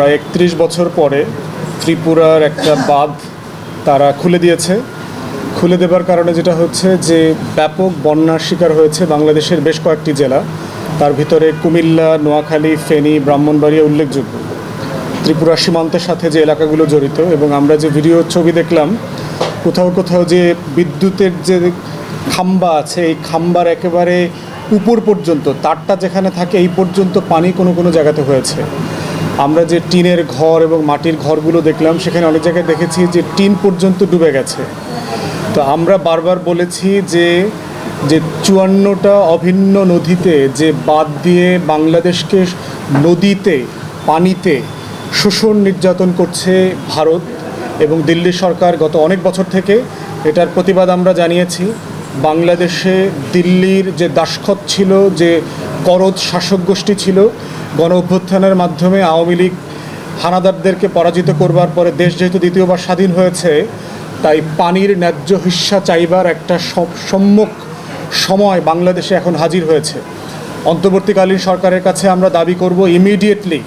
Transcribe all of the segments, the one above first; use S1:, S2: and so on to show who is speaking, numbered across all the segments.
S1: প্রায় একত্রিশ বছর পরে ত্রিপুরার একটা বাঁধ তারা খুলে দিয়েছে। খুলে দেবার কারণে যেটা হচ্ছে যে ব্যাপক বন্যার শিকার হয়েছে বাংলাদেশের বেশ কয়েকটি জেলা। তার ভিতরে কুমিল্লা, নোয়াখালী, ফেনী, ব্রাহ্মণবাড়িয়া উল্লেখযোগ্য। ত্রিপুরা সীমান্তের সাথে যে এলাকাগুলো জড়িত এবং আমরা যে ভিডিও ছবি দেখলাম, কোথাও কোথাও যে বিদ্যুতের যে খাম্বা আছে, এই খাম্বার একেবারে উপর পর্যন্ত, তারটা যেখানে থাকে এই পর্যন্ত পানি কোনো কোনো জায়গাতে হয়েছে। আমরা যে টিনের ঘর এবং মাটির ঘরগুলো দেখলাম, সেখানে অনেক জায়গায় দেখেছি যে টিন পর্যন্ত ডুবে গেছে। তো আমরা বারবার বলেছি যে যে চুয়ান্নটা অভিন্ন নদীতে যে বাদ দিয়ে বাংলাদেশকে নদীতে, পানিতে শোষণ নির্যাতন করছে ভারত এবং দিল্লি সরকার গত অনেক বছর থেকে এটার প্রতিবাদ আমরা জানিয়েছি। বাংলাদেশে দিল্লির যে দাসখত ছিল, যে করদ শাসক গোষ্ঠী ছিল গণ অভ্যুত্থানের মাধ্যমে আওয়ামী লীগ হানাদারদেরকে পরাজিত করবার পরে দেশ যেহেতু দ্বিতীয়বার স্বাধীন হয়েছে, তাই পানির ন্যায্য হিস্সা চাইবার একটা সম- সম্মুখ সময় বাংলাদেশে এখন হাজির হয়েছে। অন্তর্বর্তীকালীন সরকারের কাছে আমরা দাবি করব, ইমিডিয়েটলি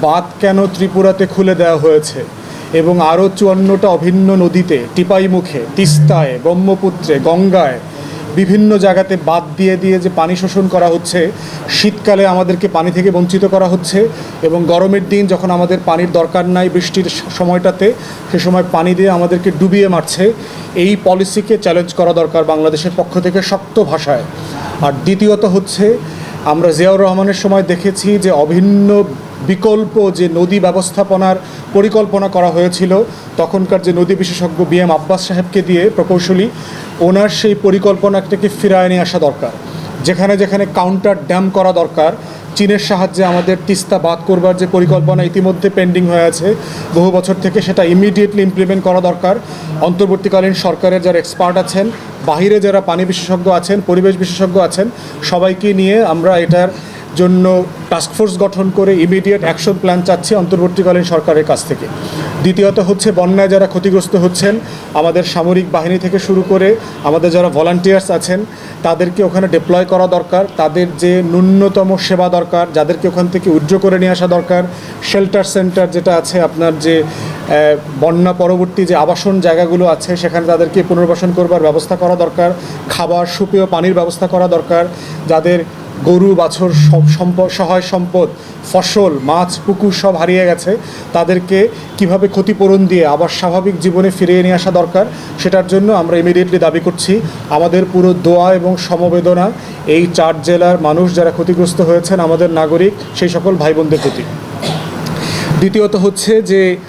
S1: বাঁধ কেন ত্রিপুরাতে খুলে দেওয়া হয়েছে এবং আরও চুয়ান্নটা অভিন্ন নদীতে, টিপাইমুখে, তিস্তায়, ব্রহ্মপুত্রে, গঙ্গায় বিভিন্ন জায়গাতে বাদ দিয়ে দিয়ে যে পানি শোষণ করা হচ্ছে, শীতকালে আমাদেরকে পানি থেকে বঞ্চিত করা হচ্ছে এবং গরমের দিন যখন আমাদের পানির দরকার নাই বৃষ্টির সময়টাতে, সে সময় পানি দিয়ে আমাদেরকে ডুবিয়ে মারছে। এই পলিসিকে চ্যালেঞ্জ করা দরকার বাংলাদেশের পক্ষ থেকে শক্ত ভাষায়। আর দ্বিতীয়ত হচ্ছে, আমরা জিয়াউর রহমানের সময় দেখেছি যে অভিন্ন বিকল্প যে নদী ব্যবস্থাপনার পরিকল্পনা করা হয়েছিল, তখনকার যে নদী বিশেষজ্ঞ বি এম আব্বাস সাহেবকে দিয়ে প্রকৌশলী, ওনার সেই পরিকল্পনাটাকে ফিরায় নিয়ে আসা দরকার। যেখানে যেখানে কাউন্টার ড্যাম করা দরকার, চীনের সাহায্যে আমাদের তিস্তা বাদ করবার যে পরিকল্পনা ইতিমধ্যে পেন্ডিং হয়ে আছে, বহু বছর থেকে সেটা ইমিডিয়েটলি ইমপ্লিমেন্ট করা দরকার। অন্তর্বর্তীকালীন সরকারের যারা এক্সপার্ট আছেন, বাহিরে যারা পানি বিশেষজ্ঞ আছেন, পরিবেশ বিশেষজ্ঞ আছেন, সবাইকে নিয়ে আমরা এটার জন্য টাস্কফোর্স গঠন করে ইমিডিয়েট অ্যাকশন প্ল্যান চাচ্ছি অন্তর্বর্তীকালীন সরকারের কাছ থেকে। দ্বিতীয়ত হচ্ছে, বন্যায় যারা ক্ষতিগ্রস্ত হচ্ছেন, আমাদের সামরিক বাহিনী থেকে শুরু করে আমাদের যারা ভলান্টিয়ার্স আছেন, তাদেরকে ওখানে ডিপ্লয় করা দরকার। তাদের যে ন্যূনতম সেবা দরকার, যাদেরকে ওখান থেকে উজ্জ্ব করে নিয়ে আসা দরকার। শেল্টার সেন্টার যেটা আছে, আপনার যে বন্যা পরবর্তী যে আবাসন জায়গাগুলো আছে, সেখানে তাদেরকে পুনর্বাসন করবার ব্যবস্থা করা দরকার। খাবার, সুপেয় পানির ব্যবস্থা করা দরকার। যাদের গরু, বাছর সম্পদ সহায় সম্পদ, ফসল, মাছ, পুকুর সব হারিয়ে গেছে। তাদেরকে কীভাবে ক্ষতিপূরণ দিয়ে আবার স্বাভাবিক জীবনে ফিরিয়ে নিয়ে আসা দরকার, সেটার জন্য আমরা ইমিডিয়েটলি দাবি করছি। আমাদের পুরো দোয়া এবং সমবেদনা এই চার জেলার মানুষ যারা ক্ষতিগ্রস্ত হয়েছেন আমাদের নাগরিক, সেই সকল ভাই বোনদের প্রতি। দ্বিতীয়ত হচ্ছে যে